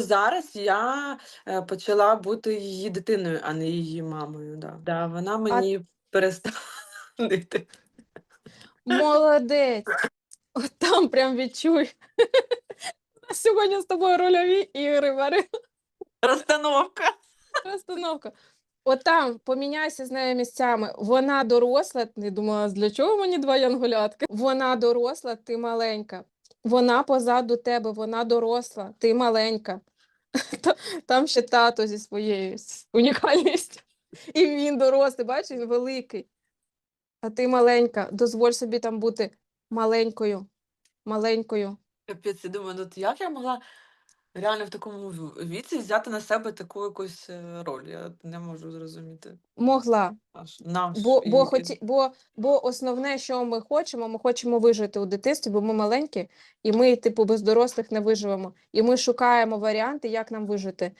Зараз я, е, почала бути її дитиною, а не її мамою, да. Да, вона мені перестала нити. Молодець. От там прям відчуй. Сьогодні з тобою рольові ігри варили. Розстановка. Розстановка. От там поміняйся з нею місцями. Вона доросла. Ти думала, для чого мені два янголятки? Вона доросла, ти маленька. Вона позаду тебе, вона доросла, ти маленька. Там ще тато зі своєю унікальністю. І він дорослий, бачиш, він великий. А ти маленька. Дозволь собі там бути маленькою. Маленькою. Капець, я думаю, ну, як я могла реально в такому віці взяти на себе таку якусь е, роль? Я не можу зрозуміти. Могла. Аж наш Бо, бо, хоті, бо, бо основне, що ми хочемо, ми хочемо вижити у дитинстві, бо ми маленькі, і ми, типу, без дорослих не виживемо. І ми шукаємо варіанти, як нам вижити.